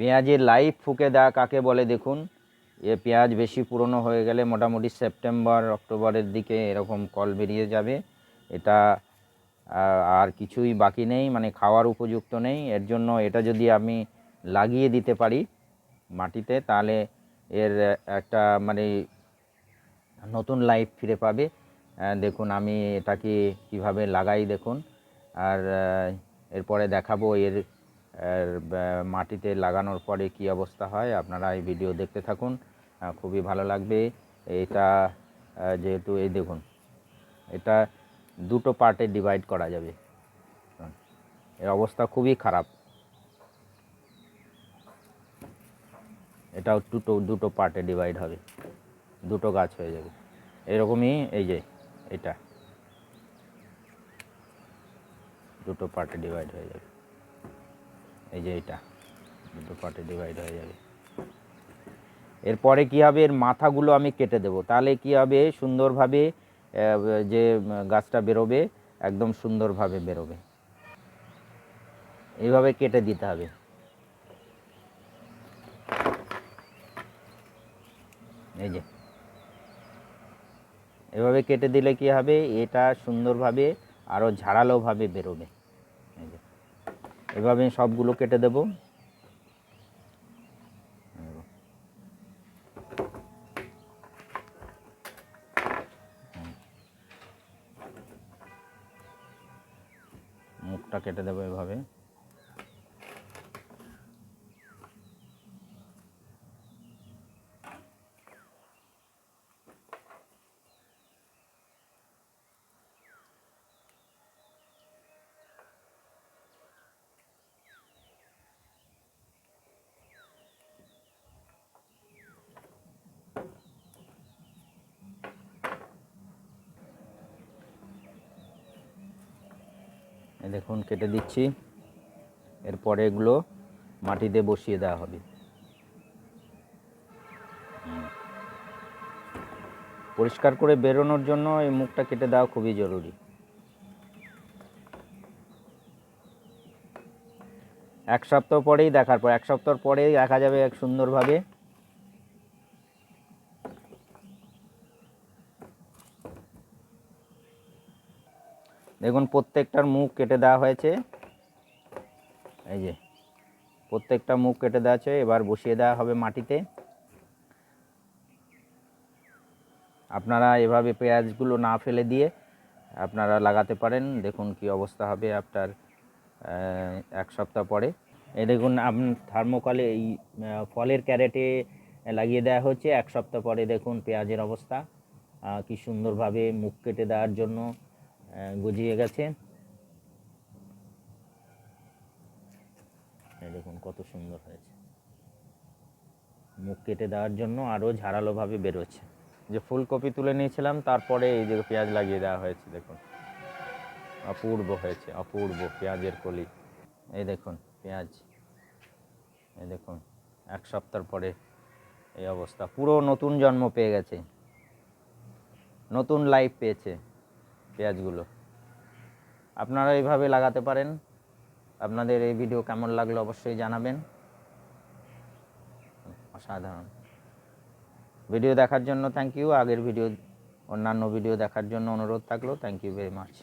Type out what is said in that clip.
পেঁয়াজের লাইফ ফুকে দেওয়া কাকে বলে দেখুন। এ পেঁয়াজ বেশি পুরনো হয়ে গেলে মোটামুটি সেপ্টেম্বর, অক্টোবরের দিকে এরকম কল বেরিয়ে যাবে। এটা আর কিছুই বাকি নেই মানে খাওয়ার উপযুক্ত নেই। এর জন্য এটা যদি আমি লাগিয়ে দিতে পারি মাটিতে, তাহলে এর একটা মানে নতুন লাইফ ফিরে পাবে। দেখুন, আমি এটাকে কীভাবে লাগাই দেখুন। আর এরপরে দেখাবো এর মাটিতে লাগানোর পরে কি অবস্থা হয় আপনারা এই ভিডিও দেখতে থাকুন। খুবই ভালো লাগবে। এটা যেহেতু এই দেখুন, এটা দুটো পার্টে ডিভাইড করা যাবে। এর অবস্থা খুবই খারাপ। এটাও দুটো দুটো পার্টে ডিভাইড হবে। দুটো গাছ হয়ে যাবে। এরকমই এই যে, এটা। দুটো পার্টে ডিভাইড হয়ে যাবে। এই যে এটা, দুটো পার্টে ডিভাইড হয়ে যাবে। এরপরে কি হবে? এর মাথাগুলো আমি কেটে দেবো। তাহলে কি হবে? সুন্দরভাবে যে গাছটা বেরোবে, একদম সুন্দরভাবে বেরোবে। এইভাবে কেটে দিতে হবে। এই যে। এভাবে কেটে দিলে কি হবে? এটা সুন্দরভাবে আরও ঝাড়ালোভাবে বেরোবে। এভাবে আমি সবগুলো কেটে দেব। মুখটা কেটে দেবো এভাবে। দেখুন, কেটে দিচ্ছি। এরপরে এগুলো মাটিতে বসিয়ে দেওয়া হবে। পরিষ্কার করে বেরোনোর জন্য এই মুখটা কেটে দেওয়া খুবই জরুরি। এক সপ্তাহ পরেই দেখার পর, এক সপ্তাহ পরেই দেখা যাবে এক সুন্দরভাবে। দেখুন, প্রত্যেকটার মুখ কেটে দেওয়া হয়েছে। এই যে, প্রত্যেকটা মুখ কেটে দেওয়া আছে, এবার বসিয়ে দেওয়া হবে মাটিতে। আপনারা এভাবে পেঁয়াজগুলো না ফেলে দিয়ে আপনারা লাগাতে পারেন। দেখুন কি অবস্থা হবে আপনার এক সপ্তাহ পরে। এই দেখুন আপনি থার্মোকলে এই ফলের ক্যারেটে লাগিয়ে দেওয়া হচ্ছে এক সপ্তাহ পরে দেখুন পেঁয়াজের অবস্থা। কি সুন্দরভাবে মুখ কেটে দেওয়ার জন্য গজিয়ে গেছে দেখুন কত সুন্দর হয়েছে। মুখ কেটে দেওয়ার জন্য আরও ঝাড়ালোভাবে বেরোচ্ছে। যে ফুলকপি তুলে নিয়েছিলাম, তারপরে এই যে পেঁয়াজ লাগিয়ে দেওয়া হয়েছে, দেখুন। অপূর্ব হয়েছে, অপূর্ব পেঁয়াজের কলি। এই দেখুন পেঁয়াজ। এই দেখুন, এক সপ্তাহ পরে এই অবস্থা। পুরো নতুন জন্ম পেয়ে গেছে। নতুন লাইফ পেয়েছে। পেঁয়াজগুলো। আপনারা এইভাবে লাগাতে পারেন। আপনাদের এই ভিডিও কেমন লাগল অবশ্যই জানাবেন। অসাধারণ। ভিডিও দেখার জন্য থ্যাংক ইউ আগের ভিডিও, অন্যান্য ভিডিও দেখার জন্য অনুরোধ থাকল। Thank you very much